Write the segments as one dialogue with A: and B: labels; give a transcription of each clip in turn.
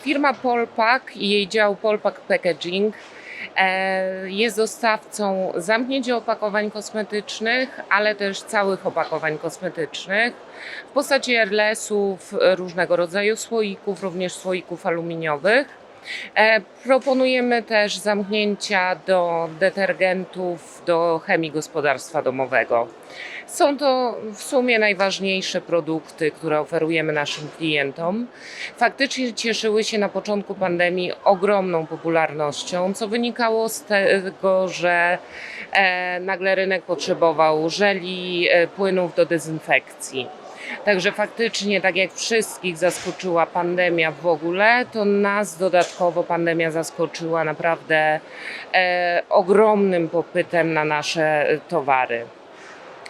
A: Firma Polpak i jej dział Polpak Packaging e, jest dostawcą zamknięć opakowań kosmetycznych, ale też całych opakowań kosmetycznych w postaci airlessów, różnego rodzaju słoików, również słoików aluminiowych. E, Proponujemy też zamknięcia do detergentów, do chemii gospodarstwa domowego. Są to w sumie najważniejsze produkty, które oferujemy naszym klientom. Faktycznie cieszyły się na początku pandemii ogromną popularnością, co wynikało z tego, że e, nagle rynek potrzebował żeli, e, płynów do dezynfekcji. Także faktycznie, tak jak wszystkich zaskoczyła pandemia w ogóle, to nas dodatkowo pandemia zaskoczyła naprawdę e, ogromnym popytem na nasze towary.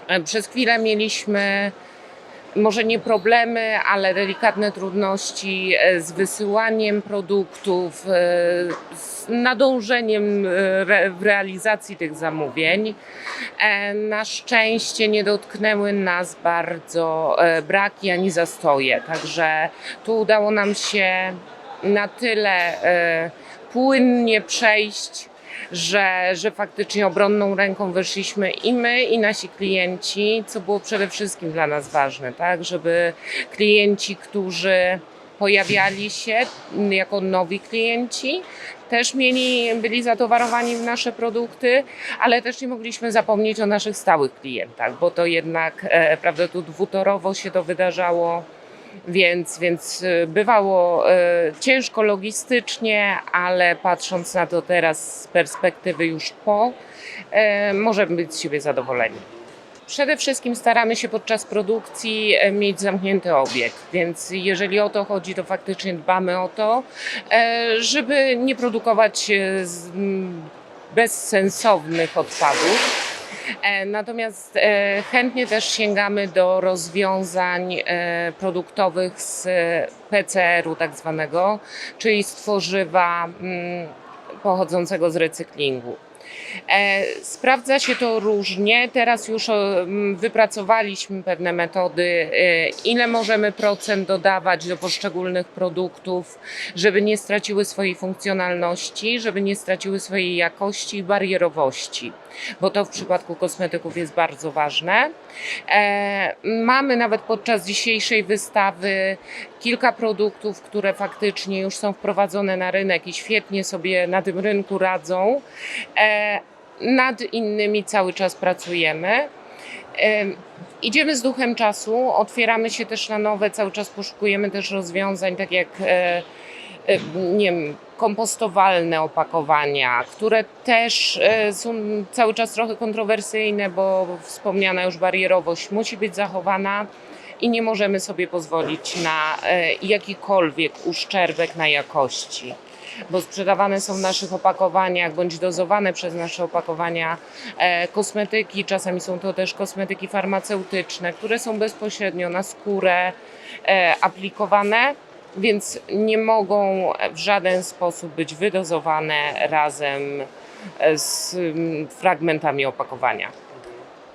A: E, Przez chwilę mieliśmy może nie problemy, ale delikatne trudności e, z wysyłaniem produktów, e, z nadążeniem e, w realizacji tych zamówień. Na szczęście nie dotknęły nas bardzo braki ani zastoje, także tu udało nam się na tyle płynnie przejść że, że faktycznie obronną ręką wyszliśmy i my, i nasi klienci, co było przede wszystkim dla nas ważne, tak, żeby klienci, którzy pojawiali się jako nowi klienci, też mieli, byli zatowarowani w nasze produkty, ale też nie mogliśmy zapomnieć o naszych stałych klientach, bo to jednak, e, prawda, tu dwutorowo się to wydarzało. Więc, więc e, bywało e, ciężko logistycznie, ale patrząc na to teraz z perspektywy już po, e, możemy być z siebie zadowoleni. Przede wszystkim staramy się podczas produkcji mieć zamknięty obieg, więc jeżeli o to chodzi, to faktycznie dbamy o to, żeby nie produkować e, z- m, bezsensownych odpadów. E, Natomiast e, chętnie też sięgamy do rozwiązań e, produktowych z PCR-u tak zwanego, czyli z tworzywa mm, pochodzącego z recyklingu. Sprawdza się to różnie. Teraz już wypracowaliśmy pewne metody, ile możemy procent dodawać do poszczególnych produktów, żeby nie straciły swojej funkcjonalności, żeby nie straciły swojej jakości i barierowości, bo to w przypadku kosmetyków jest bardzo ważne. E, Mamy nawet podczas dzisiejszej wystawy kilka produktów, które faktycznie już są wprowadzone na rynek i świetnie sobie na tym rynku radzą. E, Nad innymi cały czas pracujemy. E, Idziemy z duchem czasu, otwieramy się też na nowe, cały czas poszukujemy też rozwiązań, tak jak nie wiem, kompostowalne opakowania, które też e, są cały czas trochę kontrowersyjne, bo wspomniana już barierowość musi być zachowana i nie możemy sobie pozwolić na e, jakikolwiek uszczerbek na jakości. Bo sprzedawane są w naszych opakowaniach bądź dozowane przez nasze opakowania e, kosmetyki, czasami są to też kosmetyki farmaceutyczne, które są bezpośrednio na skórę aplikowane, więc nie mogą w żaden sposób być wydozowane razem z mm, fragmentami opakowania.